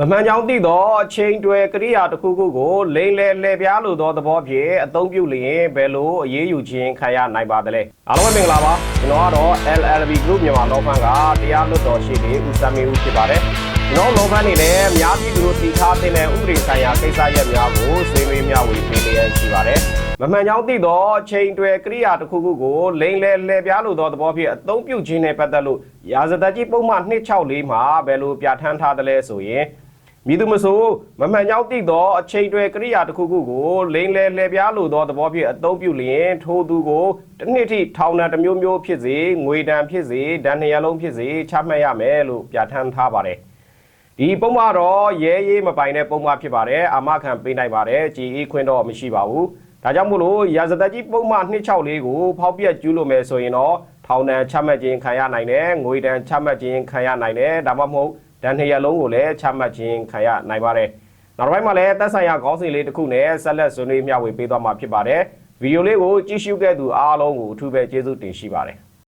မမှန်ကြောင်းသိသောအချိန်တွယ်ကရိယာတစ်ခုခုကိုလိမ့်လဲလှည့်ပြားလိုသောသဘောဖြင့်အသုံးပြုလျင်ဘယ်လိုအရေးယူခြင်းခံရနိုင်ပါသလဲအားလုံးပဲမင်္ဂလာပါကျွန်တော်ကတော့ LLB Group မြန်မာလောဖန်ကတရားလွတ်တော်ရှိနေဦးစမ်းမင်းဦးဖြစ်ပါတယ်ကျွန်တော်လောဖန်နေလည်းအများပြည်သူတို့သိထားတဲ့ဥပဒေဆိုင်ရာကိစ္စရပ်များကိုဆွေးနွေးမျှဝေပေးလျက်ရှိပါတယ်မမှန်ကြောင်းသိသောအချိန်တွယ်ကရိယာတစ်ခုခုကိုလိမ့်လဲလှည့်ပြားလိုသောသဘောဖြင့်အသုံးပြုခြင်းနဲ့ပတ်သက်လို့ရာဇသတ်ကြီးပုံမှန်264မှာဘယ်လိုပြဋ္ဌာန်းထားသလဲဆိုရင် မည်သူမဆိုမမှန်ကြောင်းသိသောအချိန်တွယ်ကရိယာတစ်ခုခုကိုလိမ့်လဲလှည့်ပြားလိုသောသဘောဖြင့်အသုံးပြုလျင်ထိုသူကိုတစ်နှစ်ထိထောင်ဒဏ်တစ်မျိုးမျိုးဖြစ်စေငွေဒဏ်ဖြစ်စေဒဏ်နှစ်ရလုံးဖြစ်စေချမှတ်ရမယ်လို့ပြဋ္ဌာန်းထားပါတယ်ဒီပုံမှာတော့ရဲရေးမပိုင်တဲ့ပုံမှာဖြစ်ပါတယ်အာမခံပေးနိုင်ပါတယ်ကြည်အေးခွင့်တော့မရှိပါဘူးဒါကြောင့်မို့လို့ရာဇသက်ကြီးပုံမှ264ကိုဖောက်ပြက်ကျူးလို့မယ်ဆိုရင်တော့ထောင်ဒဏ်ချမှတ်ခြင်းခံရနိုင်တယ်ငွေဒဏ်ချမှတ်ခြင်းခံရနိုင်တယ်ဒါမှမဟုတ် ဒဏ်နှစ်ရက်လုံးကိုလည်းချမှတ်ခြင်းခံရနိုင်ပါတယ်။နောက်တစ်ပိုင်းမှာလည်းသက်ဆိုင်ရာခေါင်းစဉ်လေးတစ်ခုနဲ့ဆက်လက်ဆွေးနွေးမျှဝေပေးသွားမှာဖြစ်ပါတယ်။ဗီဒီယိုလေးကိုကြည့်ရှုခဲ့သူအားလုံးကိုအထူးပဲကျေးဇူးတင်ရှိပါတယ်။